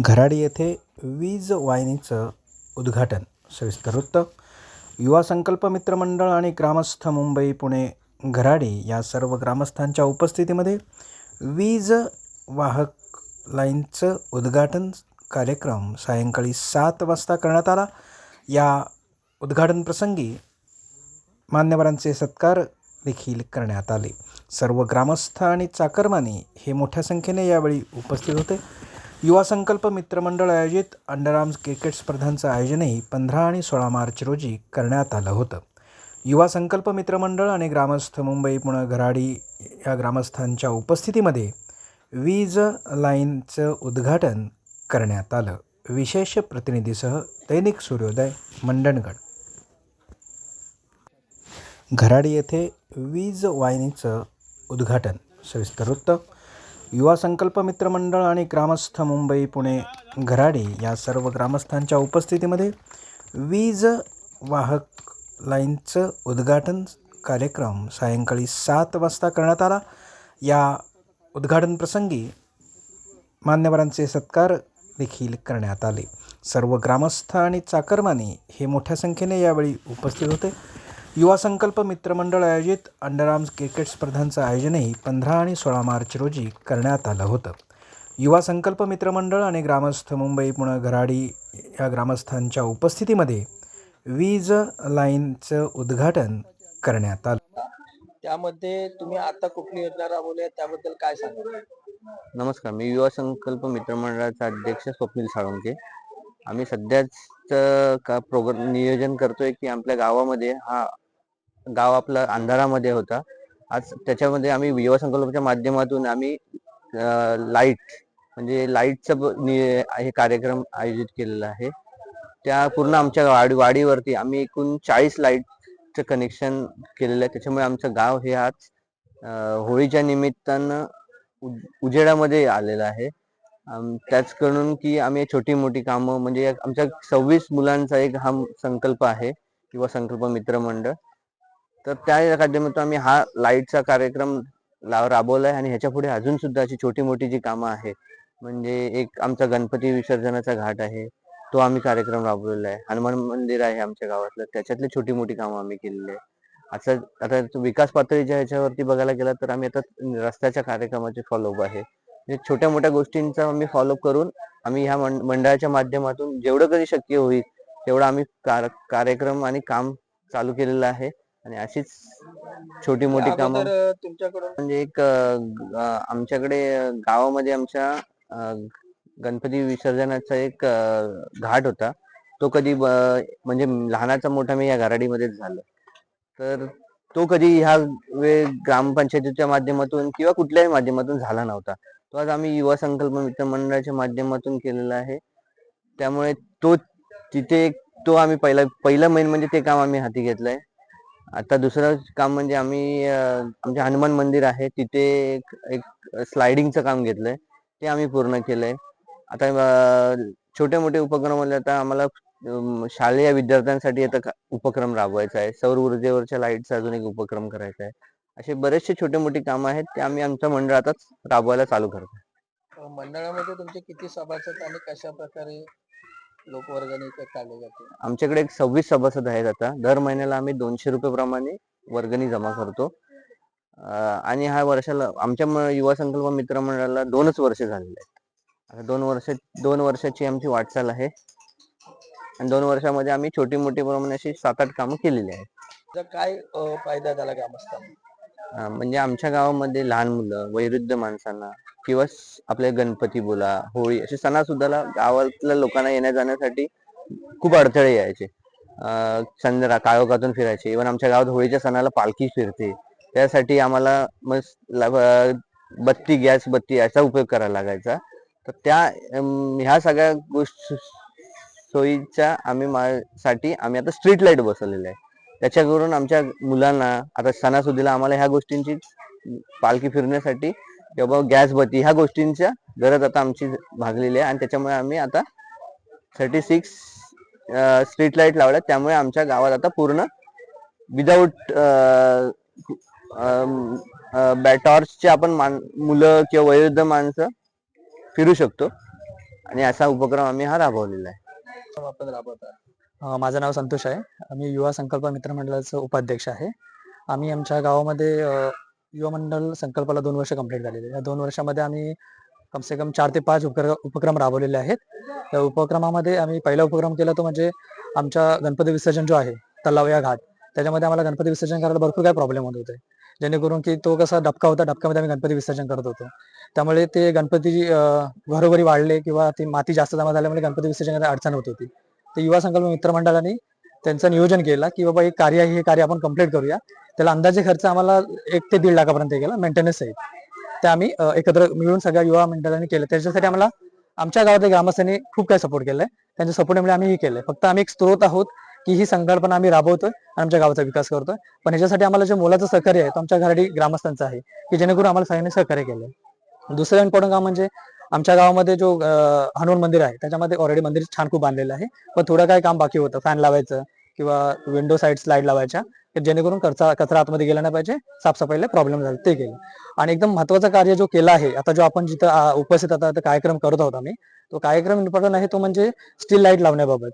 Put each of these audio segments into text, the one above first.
घराडी येथे वीज वाहिनीचं उद्घाटन सविस्तर वृत्त. युवा संकल्प मित्रमंडळ आणि ग्रामस्थ मुंबई पुणे घराडी या सर्व ग्रामस्थांच्या उपस्थितीमध्ये वीज वाहक लाईनचं उद्घाटन कार्यक्रम सायंकाळी सात वाजता करण्यात आला. या उद्घाटन प्रसंगी मान्यवरांचे सत्कार देखील करण्यात आले. सर्व ग्रामस्थ आणि चाकरमानी हे मोठ्या संख्येने यावेळी उपस्थित होते. युवा संकल्प मित्रमंडळ आयोजित अंडरआर्म्स क्रिकेट स्पर्धांचं आयोजनही पंधरा आणि सोळा मार्च रोजी करण्यात आलं होतं. युवा संकल्प मित्रमंडळ आणि ग्रामस्थ मुंबई पुणे घराडी या ग्रामस्थांच्या उपस्थितीमध्ये वीज लाईनचं उद्घाटन करण्यात आलं. विशेष प्रतिनिधीसह दैनिक सूर्योदय मंडणगड. घराडी येथे वीज वाहिनीचं उद्घाटन सविस्तर वृत्त युवा संकल्प मित्रमंडळ आणि ग्रामस्थ मुंबई पुणे घराडी या सर्व ग्रामस्थांच्या उपस्थितीमध्ये वीज वाहक लाईनचं उद्घाटन कार्यक्रम सायंकाळी सात वाजता करण्यात आला. या उद्घाटन प्रसंगी मान्यवरांचे सत्कार देखील करण्यात आले. सर्व ग्रामस्थ आणि चाकरमानी हे मोठ्या संख्येने यावेळी उपस्थित होते. युवा संकल्प मित्रमंडळ आयोजित अंडरआर्म्स क्रिकेट स्पर्धांचं आयोजनही पंधरा आणि सोळा मार्च रोजी करण्यात आलं होतं. युवा संकल्प मित्रमंडळ आणि ग्रामस्थ मुंबई पुणे घराडी या ग्रामस्थांच्या उपस्थितीमध्ये वीज लाईनचं उद्घाटन करण्यात आलं. त्यामध्ये तुम्ही आता कुठली योजना राबवली? त्याबद्दल काय सांगाल? नमस्कार मी युवा संकल्प मित्रमंडळाचा अध्यक्ष स्वप्नील साळुंके आम्ही सध्याच का प्रोग्राम नियोजन करतोय की आपल्या गावामध्ये हा गाव आपला अंधारामध्ये होता. आज त्याच्यामध्ये आम्ही युवा संकल्पाच्या माध्यमातून आम्ही लाइट म्हणजे लाईटचं हे कार्यक्रम आयोजित केलेला आहे. त्या पूर्ण आमच्या वाडी वाडीवरती आम्ही एकूण चाळीस लाईटचं कनेक्शन केलेलं आहे. त्याच्यामुळे आमचं गाव हे आज होळीच्या निमित्तानं उ- उजेडामध्ये आलेलं आहे. त्याच करून की आम्ही छोटी मोठी कामं म्हणजे आमच्या सव्वीस मुलांचा एक हा संकल्प आहे. किंवा संकल्प मित्रमंडळ तर त्या माध्यमातून आम्ही हा लाईटचा कार्यक्रम राबवला राबवलाय आणि ह्याच्या पुढे अजून सुद्धा अशी छोटी मोठी जी कामं आहेत म्हणजे एक आमचा गणपती विसर्जनाचा घाट आहे तो आम्ही कार्यक्रम राबवलेला आहे. हनुमान मंदिर आहे आमच्या गावातलं त्याच्यातली छोटी मोठी कामं आम्ही केलेली आहे. असं आता विकास पातळीच्या ह्याच्यावरती बघायला गेला तर आम्ही आता रस्त्याच्या कार्यक्रमाचे फॉलोअप आहे. म्हणजे छोट्या मोठ्या गोष्टींचा आम्ही फॉलोअप करून आम्ही ह्या मंड- मंडळाच्या माध्यमातून जेवढं कधी शक्य होईल तेवढं आम्ही कार- कार्यक्रम आणि काम चालू केलेलं आहे. आणि अशीच छोटी मोठी कामं. तुमच्याकडून म्हणजे एक अ, आमच्याकडे गावामध्ये आमच्या अ, गणपती विसर्जनाचा एक अ, घाट होता. तो कधी ब- म्हणजे लहानाचा मोठा मी या घराडीमध्येच झालं. तर तो कधी ह्या वे ग्रामपंचायतीच्या माध्यमातून किंवा कुठल्याही माध्यमातून झाला नव्हता. तो आज आम्ही युवा संकल्प मित्र मंडळाच्या माध्यमातून केलेला आहे. त्यामुळे तो तिथे एक- तो आम्ही पहिला पहिलं मेन म्हणजे ते काम आम्ही हाती घेतलंय. आता दुसरं काम म्हणजे आम्ही आमचे हनुमान मंदिर आहे. तिथे एक एक स्लायडिंगचं काम घेतलंय. ते आम्ही पूर्ण केलंय. आता छोटे मोठे उपक्रम म्हणजे आता आम्हाला शालेय विद्यार्थ्यांसाठी आता उपक्रम राबवायचा आहे. सौर ऊर्जेवरच्या लाईटचा अजून एक उपक्रम करायचा आहे. असे बरेचसे छोटे मोठी कामं आहेत. ते आम्ही आमच्या मंडळातच राबवायला चालू करतो मंडळामध्ये तुमचे किती सभासद आणि कशा प्रकारे लोकवर्गणी इथे काढली जाते. आमच्याकडे एक सव्वीस सभासद आहेत आता. दर महिन्याला आम्ही दोनशे रुपये प्रमाणे वर्गणी जमा करतो. अं, आणि हा वर्षाला आमच्या म- युवा संकल्प मित्र मंडळाला दोनच वर्ष झालेले आहेत. आता दोन वर्ष दोन वर्षाची आमची वाटचाल आहे. आणि दोन वर्षामध्ये आम्ही छोटी मोठी प्रमाणे अशी सात आठ कामं केलेली आहेत. त्याचा काय अ, फायदा झाला ग्रामस्थांना? म्हणजे आमच्या गावामध्ये लहान मुलं वयोवृद्ध माणसांना किंवा आपले गणपती बोला होळी असे सणासुद्धाला गावातल्या लोकांना येण्या जाण्यासाठी खूप अडथळे यायचे. चंद्रा संध्या काळोखातून फिरायचे. इव्हन आमच्या गावात होळीच्या सणाला पालखी फिरते. त्यासाठी आम्हाला मस्त बत्ती गॅस बत्ती याचा उपयोग करायला लागायचा. तर त्या ह्या सगळ्या गोष्टी सोयीच्या आम्ही मा- साठी आम्ही आता स्ट्रीट लाइट बसवलेले आहे. त्याच्याकरून आमच्या मुलांना आता सणासुदीला आम्हाला ह्या गोष्टींची पालखी फिरण्यासाठी किंवा गॅस बत्ती ह्या गोष्टींच्या गरज आता आमची भागलेली आहे. आणि त्याच्यामुळे आम्ही आता थर्टी सिक्स स्ट्रीट लाइट लावल्या त्यामुळे आमच्या गावात आता पूर्ण विदाऊट टॉर्चचे आपण मान मुलं किंवा वयोवृद्ध माणसं फिरू शकतो. आणि असा उपक्रम आम्ही हा राबवलेला आहे. आपण राबवत माझं नाव संतोष आहे. मी युवा संकल्प मित्र मंडळाचं उपाध्यक्ष आहे. आम्ही आमच्या गावामध्ये युवा मंडळ संकल्पाला दोन वर्ष कंप्लीट झालेले या दोन वर्षामध्ये आम्ही कमसे कम चार ते पाच उपक्र उपक्रम राबवलेले आहेत. त्या उपक्रमामध्ये आम्ही पहिला उपक्रम केला तो म्हणजे आमच्या गणपती विसर्जन जो आहे तलाव या घाट त्याच्यामध्ये आम्हाला गणपती विसर्जन करायला भरपूर काय प्रॉब्लेम होत होते. जेणेकरून की तो कसा डबका होता डबक्यामध्ये आम्ही गणपती विसर्जन करत होतो. त्यामुळे ते गणपती घरोघरी वाढले किंवा ती माती जास्त जमा झाल्यामुळे गणपती विसर्जन अडचण होत होती. ते युवा संकल्प मित्रमंडळाने त्यांचं नियोजन केलं की बाबा एक कार्य आहे, हे कार्य आपण कंप्लीट करूया. त्याला अंदाजे खर्च आम्हाला एक ते दीड लाखापर्यंत गेला मेंटेनन्स सहित ते आम्ही एकत्र मिळून सगळ्या युवा मंडळाने केलं. त्याच्यासाठी आम्हाला आमच्या गावातल्या ग्रामस्थांनी खूप काही सपोर्ट केलाय. त्यांच्या सपोर्टमुळे आम्ही हे केलंय. फक्त आम्ही एक स्त्रोत आहोत की ही संकल्पना आम्ही राबवतोय आणि आमच्या गावाचा विकास करतोय. पण ह्याच्यासाठी आम्हाला जे मोलाचं सहकार्य आहे तो आमच्या घराडी ग्रामस्थांचं आहे की जेणेकरून आम्हाला सगळ्यांनी सहकार्य केलंय. दुसरं इम्पॉर्टंट काम म्हणजे आमच्या गावामध्ये जो हनुमान मंदिर आहे त्याच्यामध्ये ऑलरेडी मंदिर छान खूप बांधलेलं आहे. पण थोडं काय काम बाकी होतं फॅन लावायचं किंवा विंडो साईड लाइट लावायच्या जेणेकरून कचरा कचरा आतमध्ये गेला नाही पाहिजे साफसफाईला प्रॉब्लेम झाला ते केलं. आणि एकदम महत्वाचं कार्य जो केला आहे आता जो आपण जिथं उपस्थित आता कार्यक्रम करत आहोत आम्ही तो कार्यक्रम इम्पॉर्टंट आहे तो म्हणजे स्टील लाइट लावण्याबाबत.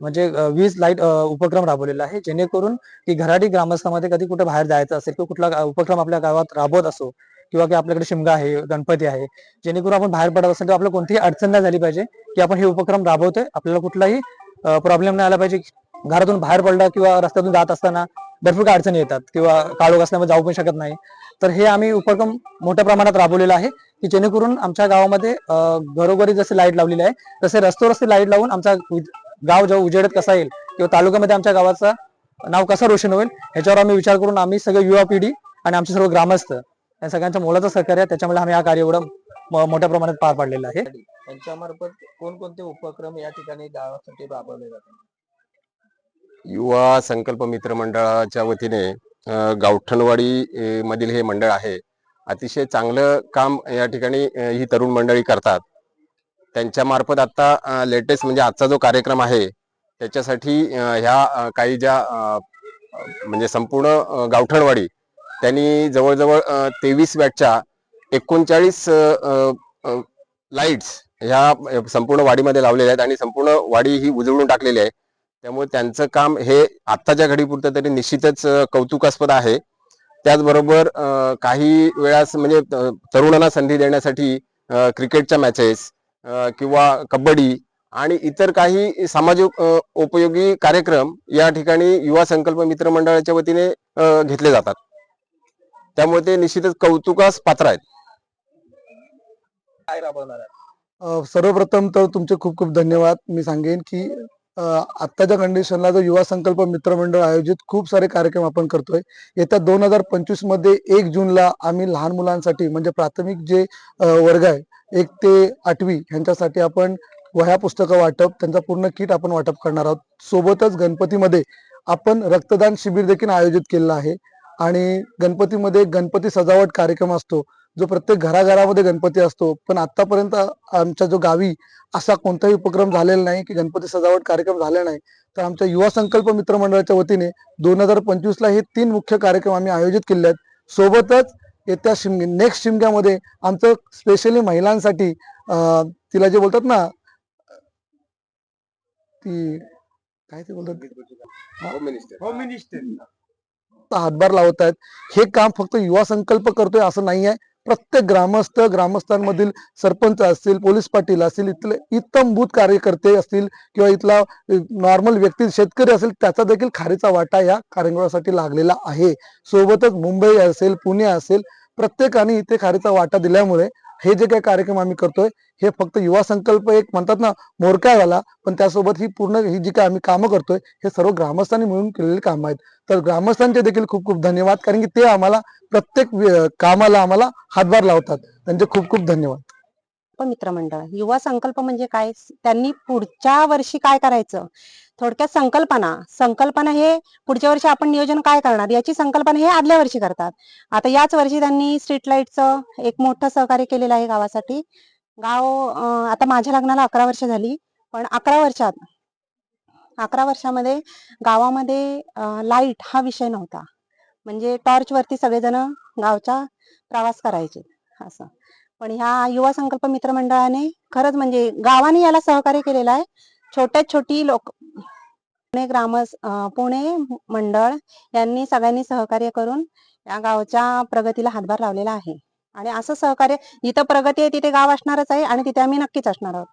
म्हणजे वीज लाइट उपक्रम राबवलेला आहे जेणेकरून की घराटी ग्रामस्थामध्ये कधी कुठे बाहेर जायचं असेल किंवा कुठला उपक्रम आपल्या गावात राबवत असो किंवा की आपल्याकडे शिमगा आहे गणपती आहे. जेणेकरून आपण बाहेर पडत असेल तर आपल्याला कोणतीही अडचण नाही झाली पाहिजे की आपण हे उपक्रम राबवतोय. आपल्याला कुठलाही प्रॉब्लेम नाही आला पाहिजे घरातून बाहेर पडला किंवा रस्त्यातून जात असताना भरपूर काही अडचणी येतात किंवा काळोख असल्यामुळे जाऊ पण शकत नाही. तर हे आम्ही उपक्रम मोठ्या प्रमाणात राबवलेला आहे की जेणेकरून आमच्या गावामध्ये घरोघरी जसे लाइट लावलेली आहे तसे रस्ते रस्ते लाइट लावून आमचा गाव जेव्हा उजेडत कसा येईल किंवा तालुक्यामध्ये आमच्या गावाचा नाव कसं रोशन होईल ह्याच्यावर आम्ही विचार करून आम्ही सगळे युवा पिढी आणि आमचे सर्व ग्रामस्थ या सगळ्यांच्या मोलाचं सहकार्य आहे. त्याच्यामुळे आम्ही हा कार्य एवढं मोठ्या प्रमाणात पार पाडलेलं आहे. त्यांच्यामार्फत कोणकोणते उपक्रम या ठिकाणी गावासाठी राबवले जातात? युवा संकल्प मित्र मंडळाच्या वतीने गावठणवाडी मधील हे मंडळ आहे. अतिशय चांगलं काम या ठिकाणी ही तरुण मंडळी करतात. त्यांच्या मार्फत आता लेटेस्ट म्हणजे आजचा जो कार्यक्रम आहे त्याच्यासाठी ह्या काही ज्या म्हणजे संपूर्ण गावठणवाडी त्यांनी जवळजवळ तेवीस वॅटच्या एकोणचाळीस लाईट्स ह्या संपूर्ण वाडीमध्ये लावलेल्या आहेत आणि संपूर्ण वाडी ही उजळून टाकलेली आहे. त्यामुळे त्यांचं काम हे आत्ताच्या घडीपुरतं तरी निश्चितच कौतुकास्पद आहे. त्याचबरोबर काही वेळास म्हणजे तरुणांना संधी देण्यासाठी क्रिकेटच्या मॅचेस किंवा कबड्डी आणि इतर काही सामाजिक उपयोगी कार्यक्रम या ठिकाणी युवा संकल्प मित्र मंडळाच्या वतीने घेतले जातात. त्यामुळे ते निश्चितच कौतुकास पात्र आहेत. काय राबवणार आहे? अ, सर्वप्रथम तर तुमचे खूप खूप धन्यवाद. मी सांगेन की अ, आत्ताच्या कंडिशनला जो युवा संकल्प मित्र मंडळ आयोजित खूप सारे कार्यक्रम आपण करतोय. येत्या दोन हजार पंचवीसमध्ये एक जूनला आम्ही लहान मुलांसाठी म्हणजे प्राथमिक जे वर्ग आहे एक ते आठवी ह्यांच्यासाठी आपण वह्या पुस्तकं वाटप त्यांचा पूर्ण किट आपण वाटप करणार आहोत. सोबतच गणपतीमध्ये आपण रक्तदान शिबिर देखील आयोजित केलेलं आहे. आणि गणपतीमध्ये गणपती सजावट कार्यक्रम असतो जो प्रत्येक घराघरामध्ये गणपती असतो. पण आतापर्यंत आमच्या जो गावी असा कोणताही उपक्रम झालेला नाही की गणपती सजावट कार्यक्रम झाले नाही. तर आमच्या युवा संकल्प मित्र मंडळाच्या वतीने दोन हजार पंचवीस ला हे तीन मुख्य कार्यक्रम आम्ही आयोजित केले आहेत. सोबतच येत्या शिमगे नेक्स्ट शिमग्यामध्ये आमचं स्पेशली महिलांसाठी तिला जे बोलतात ना ती काय ते बोलतात? फक्त हातभार लावत आहेत हे काम फक्त युवा संकल्प करतोय असं नाही आहे प्रत्येक ग्रामस्थ ग्रामस्थांमधील सरपंच असतील पोलीस पाटील असतील इथले इतमभूत कार्यकर्ते असतील किंवा इथला नॉर्मल व्यक्ती शेतकरी असेल त्याचा देखील खारीचा वाटा या कार्यक्रमासाठी लागलेला आहे. सोबतच मुंबई असेल पुणे असेल प्रत्येकाने इथे खारीचा वाटा दिल्यामुळे हे जे काही कार्यक्रम आम्ही करतोय हे फक्त युवा संकल्प एक म्हणतात ना मोरका झाला पण त्यासोबत ही पूर्ण ही जी काही आम्ही कामं करतोय हे सर्व ग्रामस्थांनी मिळून केलेली कामं आहेत. तर ग्रामस्थांचे देखील खूप खूप धन्यवाद कारण की ते आम्हाला प्रत्येक कामाला आम्हाला हातभार लावतात. त्यांचे खूप खूप धन्यवाद. मित्रमंडळ युवा संकल्प म्हणजे काय? त्यांनी पुढच्या वर्षी काय करायचं? थोडक्यात संकल्पना. संकल्पना हे पुढच्या वर्षी आपण नियोजन काय करणार? याची संकल्पना हे आदल्या वर्षी करतात. आता याच वर्षी त्यांनी स्ट्रीट लाईटचं एक मोठं सहकार्य केलेलं आहे गावासाठी. गाव आता माझ्या लग्नाला अकरा वर्ष झाली पण अकरा वर्षात अकरा वर्षामध्ये गावामध्ये लाइट हा विषय नव्हता. म्हणजे टॉर्च वरती सगळेजण गावचा प्रवास करायचे. असं. पण ह्या युवा संकल्प मित्रमंडळाने खरंच म्हणजे गावाने याला सहकार्य केलेलं आहे. छोट्यात छोटी लोक पुणे ग्रामस पुणे मंडळ यांनी सगळ्यांनी सहकार्य करून या गावच्या प्रगतीला हातभार लावलेला आहे. आणि असं सहकार्य जिथं प्रगती आहे तिथे गाव असणारच आहे आणि तिथे आम्ही नक्कीच असणार आहोत.